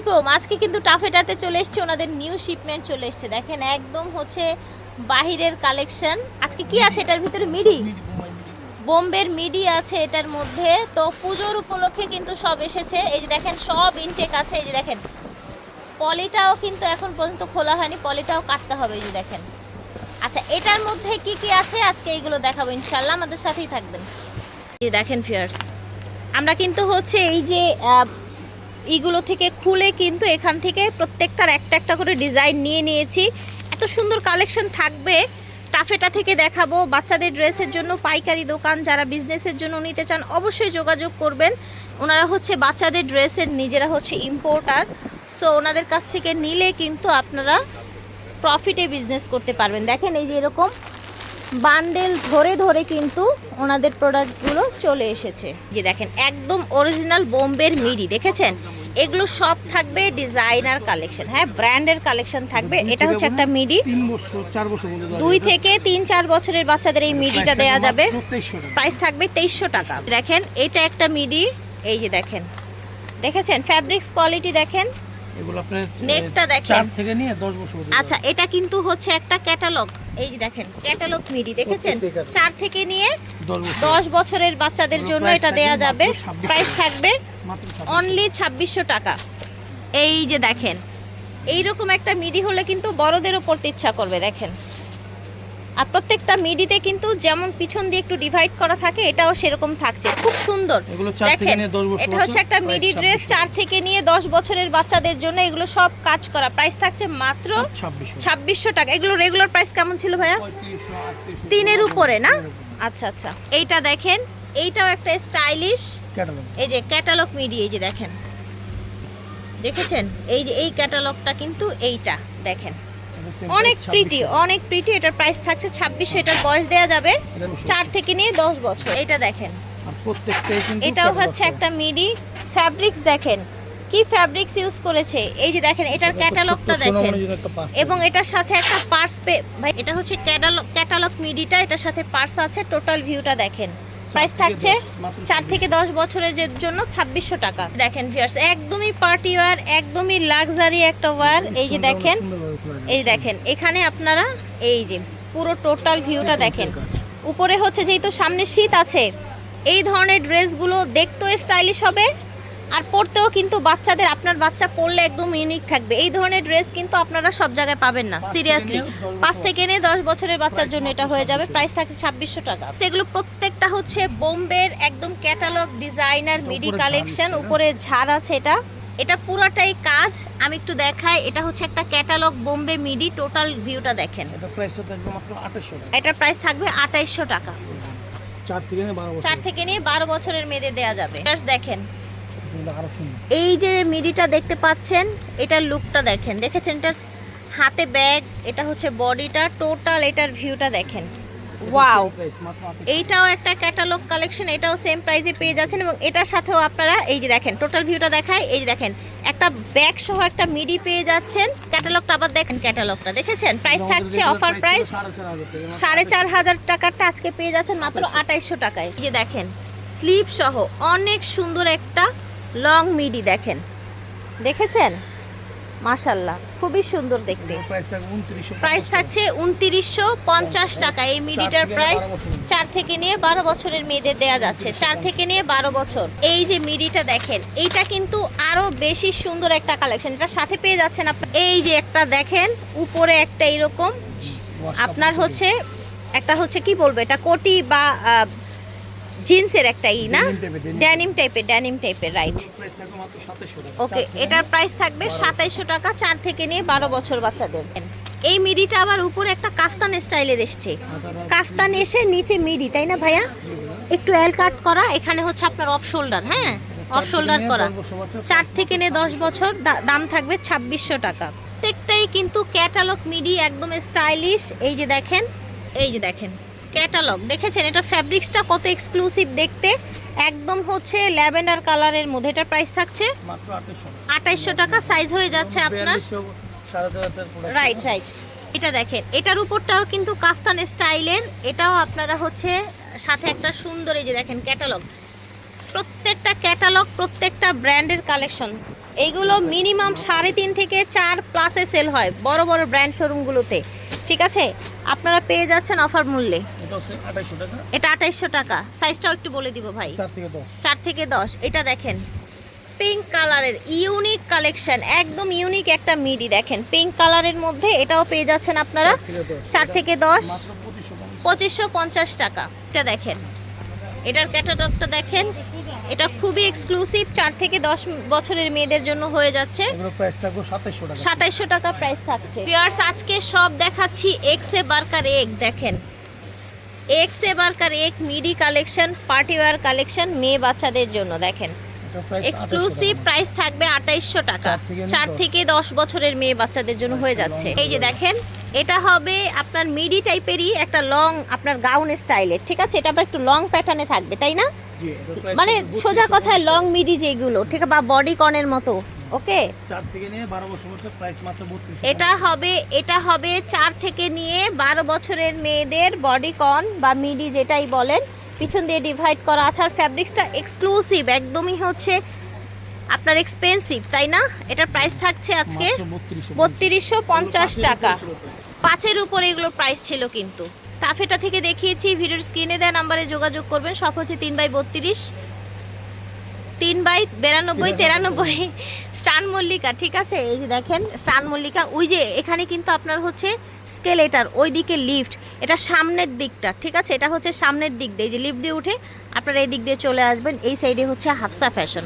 আলাইকুম আজকে কিন্তু টাফেটাতে চলে এসছে, ওনাদের নিউ শিপমেন্ট চলে এসছে। দেখেন, একদম হচ্ছে বাহিরের কালেকশন আজকে কি আছে এটার ভিতরে? মিডি? বোম্বের মিডি আছে এটার মধ্যে। তো পুজোর উপলক্ষে কিন্তু সব এসেছে। এই যে দেখেন, সব ইনটেক আছে। এই যে দেখেন, পলিটাও কিন্তু এখন পর্যন্ত খোলা হয়নি। পলিটাও কাটতে হবে, এই যে দেখেন। আচ্ছা এটার মধ্যে কি কি আছে? আজকে এইগুলো দেখাবো ইনশাল্লাহ আমাদের সাথেই থাকবেন। এই দেখেন ফিয়ার্স আমরা কিন্তু হচ্ছে এই যে আহ, ইগুলো থেকে খুলে কিন্তু এখান থেকে প্রত্যেকটার একটা একটা করে ডিজাইন নিয়ে নিয়েছি। এত সুন্দর কালেকশন থাকবে। টাফেটা থেকে দেখাবো। বাচ্চাদের ড্রেসের জন্য পাইকারি দোকান যারা বিজনেসের জন্য নিতে চান অবশ্যই যোগাযোগ করবেন। ওনারা হচ্ছে বাচ্চাদের ড্রেসের নিজেরা হচ্ছে ইম্পোর্টার সো ওনাদের কাছ থেকে নিলে কিন্তু আপনারা প্রফিটে বিজনেস করতে পারবেন। দেখেন এই যে এরকম বান্ডেল ধরে ধরে কিন্তু ওনাদের প্রোডাক্টগুলো চলে এসেছে। যে দেখেন একদম অরিজিনাল বোম্বের মিডি দেখেছেন? এগুলো সব থাকবে ডিজাইনার কালেকশন হ্যাঁ ব্র্যান্ডের কালেকশন থাকবে। এটা হচ্ছে একটা মিডি দুই থেকে তিন চার বছরের বাচ্চাদের এই মিডিটা দেয়া যাবে। মাত্র 2300 টাকা। প্রাইস থাকবে তেইশশো টাকা। দেখেন এটা একটা মিডি এই যে দেখেন। দেখেছেন? ফ্যাব্রিক্স কোয়ালিটি দেখেন। এগুলো আপনার নেকটা দেখেন। চার থেকে নিয়ে দশ বছর আচ্ছা এটা কিন্তু হচ্ছে একটা ক্যাটালগ। এই যে দেখেন ক্যাটালগ মিডি দেখেছেন? চার থেকে নিয়ে দেওয়া যাবে। দশ বছর। দশ বছরের বাচ্চাদের জন্য এটা দেয়া যাবে। 26 প্রাইস থাকবে অনলি ছাব্বিশশো টাকা। এই যে দেখেন এইরকম একটা মিডি হলে কিন্তু বড়দেরও পড়তে ইচ্ছা করবে দেখেন। আর প্রত্যেকটা মিডিতে কিন্তু যেমন পিছন দিয়ে একটু ডিভাইড করা থাকে এটাও সেরকম থাকছে। খুব সুন্দর। দেখেন এটা হচ্ছে একটা মিডি ড্রেস চার থেকে নিয়ে দশ বছরের বাচ্চাদের জন্য এগুলো সব কাজ করা। প্রাইস থাকছে মাত্র ছাব্বিশশো। টাকা। এগুলো রেগুলার প্রাইস কেমন ছিল ভাইয়া? তিনের উপরে না? আচ্ছা আচ্ছা। এইটা দেখেন এইটাও একটা স্টাইলিশ এই যে ক্যাটালগ মিডি এই যে দেখেন। দেখেছেন? এই যে এই ক্যাটালগটা কিন্তু এইটা। দেখেন। অনেক প্রিটি অনেক প্রিটি এটার প্রাইস থাকছে ছাব্বিশশো এটার বয়স দেওয়া যাবে চার থেকে নিয়ে দশ বছর এটা দেখেন। এটাও হচ্ছে একটা মিডি ফ্যাব্রিক্স দেখেন কি ফ্যাব্রিক্স ইউজ করেছে? এই যে দেখেন এটার ক্যাটালগটা দেখেন। এবং এটার সাথে একটা পার্স পে ভাই এটা হচ্ছে ক্যাটালগ ক্যাটালগ মিডিটা এটার সাথে পার্স আছে টোটাল ভিউটা দেখেন। প্রাইস থাকছে চার থেকে দশ বছরের জন্য ছাব্বিশশো টাকা। দেখেন ভিয়ার্স একদমই পার্টি ওয়ার একদমই লাক্সারি একটা ওয়ার এই যে দেখেন। এই দেখেন, এখানে আপনারা এই যে পুরো টোটাল ভিউটা দেখেন। উপরে হচ্ছে যেহেতু সামনে শীত আছে, এই ধরনের ড্রেসগুলো দেখতেও স্টাইলিশ হবে। আর পড়তেও কিন্তু বাচ্চাদের আপনার বাচ্চা পরলে একদম ইউনিক থাকবে। এই ধরনের ড্রেস কিন্তু আপনারা সব জায়গায় পাবেন না সিরিয়াসলি পাঁচ থেকে নিয়ে দশ বছরের বাচ্চার জন্য এটা হয়ে যাবে প্রাইস থাকে ছাব্বিশশো টাকা। সেগুলো প্রত্যেকটা হচ্ছে বোম্বের একদম ক্যাটালগ ডিজাইনার মিডি কালেকশন উপরে ঝাড় আছে এটা। এটা পুরোটাই কাজ আমি একটু দেখাই এটা হচ্ছে একটা ক্যাটালগ বোম্বে মিডি টোটাল ভিউটা দেখেন। এটার প্রাইস থাকবে আঠাইশশো টাকা। চার থেকে নিয়ে বারো বছরের মেয়েদের দেওয়া যাবে। দেখেন। এই যে মিডিটা দেখতে পাচ্ছেন এটার লুকটা দেখেন। দেখেছেন এটার হাতে ব্যাগ এটা হচ্ছে বডিটা টোটাল এটার ভিউটা দেখেন। ওয়াও প্রাইস মাত্র 2800 এইটাও একটা ক্যাটালগ কালেকশন এটাও সেম প্রাইসে পেয়ে যাচ্ছেন এবং এটার সাথেও আপনারা এই যে দেখেন টোটাল ভিউটা দেখায় এই যে দেখেন একটা ব্যাগ সহ একটা মিডি পেয়ে যাচ্ছেন। ক্যাটালগটা আবার দেখেন ক্যাটালগটা দেখেছেন? প্রাইস থাকছে অফার প্রাইস সাড়ে চার হাজার সাড়ে চার হাজার টাকারটা আজকে পেয়ে যাচ্ছেন মাত্র আঠাইশশো টাকায়। এই যে দেখেন স্লিপ সহ অনেক সুন্দর একটা লং মিডি দেখেন। দেখেছেন? মাশাল্লাহ খুবই সুন্দর দেখতে। প্রাইস থাকছে উনত্রিশশো পঞ্চাশ টাকা। এই মিডিটার প্রাইস চার থেকে নিয়ে বারো বছরের মেয়েদের দেয়া যাচ্ছে। চার থেকে নিয়ে বারো বছর। এই যে মিডিটা দেখেন এইটা কিন্তু আরও বেশি সুন্দর একটা কালেকশন এটার সাথে পেয়ে যাচ্ছেন আপনার এই যে একটা দেখেন উপরে একটা এরকম। আপনার হচ্ছে একটা হচ্ছে কি বলব এটা কোটি বা জিন্সের একটা ই না? ড্যানিম টাইপের ড্যানিম টাইপের রাইট ওকে এটার প্রাইস থাকবে সাতাইশশো টাকা চার থেকে নিয়ে বারো বছর বাচ্চাদের। এই মিডিটা আবার উপরে একটা কাফতান স্টাইলের এসছে। কাফতান এসে নিচে মিডি তাই না ভাইয়া? একটু এল কাট করা এখানে হচ্ছে আপনার অফ শোল্ডার হ্যাঁ? অফ শোল্ডার করা। চার থেকে নিয়ে দশ বছর দাম থাকবে ছাব্বিশশো টাকা। প্রত্যেকটাই কিন্তু ক্যাটালগ মিডি একদম স্টাইলিশ এই যে দেখেন এই যে দেখেন। ক্যাটালগ দেখেছেন এটা ফ্যাব্রিক্সটা কত এক্সক্লুসিভ দেখতে? একদম হচ্ছে ল্যাভেন্ডার কালারের মধ্যে। এটা প্রাইস থাকছে আঠাইশশো। টাকা। সাইজ হয়ে যাচ্ছে আপনার রাইট রাইট এটা দেখেন এটার উপরটাও কিন্তু কাফতান স্টাইলের এটাও আপনারা হচ্ছে সাথে একটা সুন্দর এই যে দেখেন ক্যাটালগ প্রত্যেকটা ক্যাটালগ প্রত্যেকটা ব্র্যান্ডের কালেকশন এইগুলো মিনিমাম সাড়ে তিন থেকে চার প্লাসে সেল হয় বড় বড় ব্র্যান্ড শোরুমগুলোতে ঠিক আছে? আপনারা পেয়ে যাচ্ছেন অফার মূল্যে। এটা আঠাইশশো টাকা। সাইজটাও একটু বলে দিব ভাই। চার থেকে দশ। এটা দেখেন পিঙ্ক কালারের ইউনিক কালেকশন একদম ইউনিক একটা মিডি দেখেন। পিঙ্ক কালারের মধ্যে এটাও পেয়ে যাচ্ছেন আপনারা। চার থেকে দশ। পঁচিশশো পঞ্চাশ। পঁচিশশো পঞ্চাশ টাকা। এটা দেখেন এটার ক্যাটালগটা দেখেন। এটা খুবই এক্সক্লুসিভ চার থেকে দশ বছরের মেয়েদের জন্য হয়ে যাচ্ছে। সাতাইশশো টাকা। প্রাইস থাকছে। পিয়ার্স আজকে সব দেখাচ্ছি এক্স এ বার্কার এক দেখেন। এক্স এ বার্কার এক midi collection party wear collection মেয়ে বাচ্চাদের জন্য দেখেন। এক্সক্লুসিভ প্রাইস থাকবে আঠাইশশো টাকা। চার। থেকে দশ। বছরের মেয়ে বাচ্চাদের জন্য হয়ে যাচ্ছে। এই যে দেখেন এটা হবে আপনার মিডি টাইপেরই একটা লং আপনার গাউন স্টাইলের ঠিক আছে? এটা আবার একটু লং প্যাটার্নে থাকবে তাই না? মানে সোজা কথায় লং মিডি যেগুলো ঠিক আছে? বা বডি কনের মতো ওকে? চার থেকে নিয়ে বারো বছর বছর প্রাইস মাত্র বত্রিশ এটা হবে এটা হবে চার থেকে নিয়ে বারো বছরের মেয়েদের বডি কন বা মিডি যেটাই বলেন পিছন দিয়ে ডিভাইড করা আছে। আর ফ্যাব্রিক্সটা এক্সক্লুসিভ একদমই হচ্ছে আপনার এক্সপেন্সিভ তাই না? এটার প্রাইস থাকছে আজকে বত্রিশশো পঞ্চাশ। টাকা। পাঁচের উপরে এগুলো প্রাইস ছিল কিন্তু। টাফেটা থেকে দেখিয়েছি ভিডিওর স্ক্রিনে দেওয়া নাম্বারে যোগাযোগ করবেন। সব হচ্ছে তিন বাই বত্রিশ তিন বাই বিরানব্বই তেরানব্বই। স্টান মল্লিকা ঠিক আছে? এই যে দেখেন স্টান মল্লিকা। ওই যে এখানে কিন্তু আপনার হচ্ছে স্কেলেটার ওই দিকে লিফট এটা সামনের দিকটা ঠিক আছে? এটা হচ্ছে সামনের দিক দিয়ে যে লিফট দিয়ে উঠে আপনারা এই দিক দিয়ে চলে আসবেন। এই সাইডে হচ্ছে হাফসা ফ্যাশন